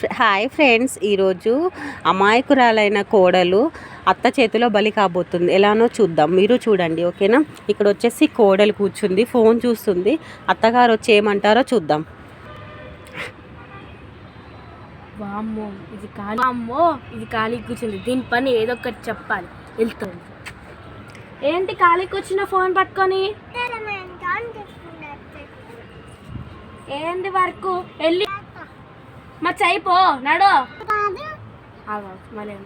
ఫ్ర- hi friends. ఈరోజు అమాయకురాలైన కోడలు అత్త చేతిలో బలి కాబోతుంది. ఎలానో చూద్దాం. మీరు చూడండి ఓకేనా? ఇక్కడ వచ్చేసి కోడలు కూర్చుంది ఫోన్ చూస్తుంది. అత్తగారు వచ్చి ఏమంటారో చూద్దాం. వామ్మో ఇది ఖాళీ అమ్మో ఇది ఖాళీ కూర్చుంది. దీని పని ఏదో ఒకటి చెప్పాలి. వెళ్తుంది ఏంటి ఖాళీకి వచ్చిన ఫోన్ పట్టుకొని? ఏంది వరకు? వెళ్ళి మా చైపో నడు. మళ్ళీ.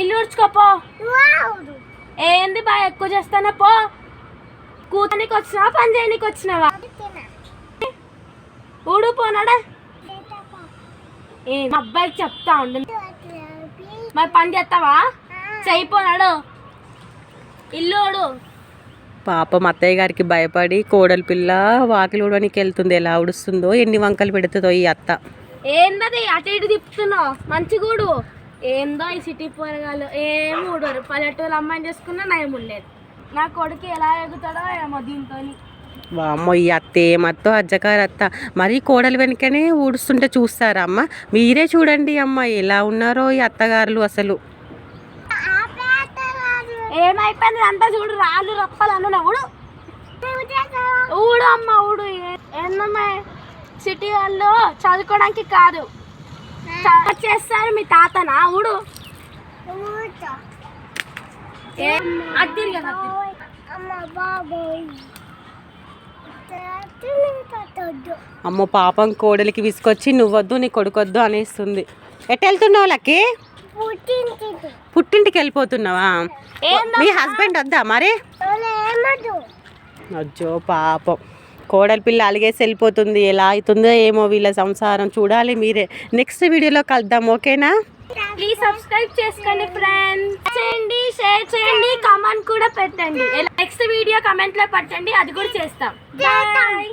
ఇల్లు ఉడ్చుకోపో ఏంది బాగా ఎక్కువ చేస్తానా పో. కూతనికి వచ్చినావా పని చేయనికి వచ్చినావా? ఊడు పోనాడా ఏ మా అబ్బాయికి చెప్తా ఉండు. మరి పని చేస్తావా? చేయిపోనాడు ఇల్లు పాపం అత్తయ్య గారికి భయపడి కోడలి పిల్ల వాకిలి ఊడడానికి వెళ్తుంది. ఎలా ఉడుస్తుందో ఎన్ని వంకలు పెడుతుందో ఈ అత్త. ఏందది? అటు ఇటు తిప్పుతున్నావు? మంచిగూడు ఏందో ఈ సిటీ పోరగాళ్ళు. ఏం ఊడరు. పల్లెటూరు అమ్మాయిని చేసుకున్నా నయం ఉండలేదు నా కొడుకు ఎలా ఎగుతాడో ఏమో దీంతో వామ్మో ఈ అత్త ఏమత్తో అజ్జకారు అత్త. మరీ కోడలు వెనుకనే ఊడుస్తుంటే చూస్తారా అమ్మ? మీరే చూడండి అమ్మ ఎలా ఉన్నారో ఈ అత్తగారులు అసలు. ఏమైపోయింది? అంతా చూడు రాళ్ళు రప్పలు నా ఊడు. ఊడు. అమ్మ ఊడు ఏందమ్మా సిటీ వాళ్ళు చదువుకోవడానికి కాదు. చేస్తారు మీ తాతనా? ఊడు. అమ్మో పాపం కోడలికి విసుకొచ్చి నువ్వొద్దు నీ కొడుకొద్దు అనేస్తుంది. ఎట్ వెళ్తున్నావు లక్కి? పుట్టింటికి వెళ్ళిపోతున్నావా? మీ హస్బెండ్ వద్దా మరి? అజ్జో పాపం. కోడలి పిల్ల అలిగేసి వెళ్ళిపోతుంది. ఎలా అవుతుందో ఏమో వీళ్ళ సంసారం. చూడాలి మీరే. నెక్స్ట్ వీడియోలో కలుద్దాం ఓకేనా? ప్లీజ్ సబ్స్క్రైబ్ చేసుకోండి ఫ్రెండ్స్ చేయండి షేర్ చేయండి కామెంట్ కూడా పెట్టండి. నెక్స్ట్ వీడియో కమెంట్లో పెట్టండి అది కూడా చేస్తాం. బాయ్